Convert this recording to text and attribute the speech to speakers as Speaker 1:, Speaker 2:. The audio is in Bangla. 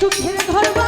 Speaker 1: সুখের ঘর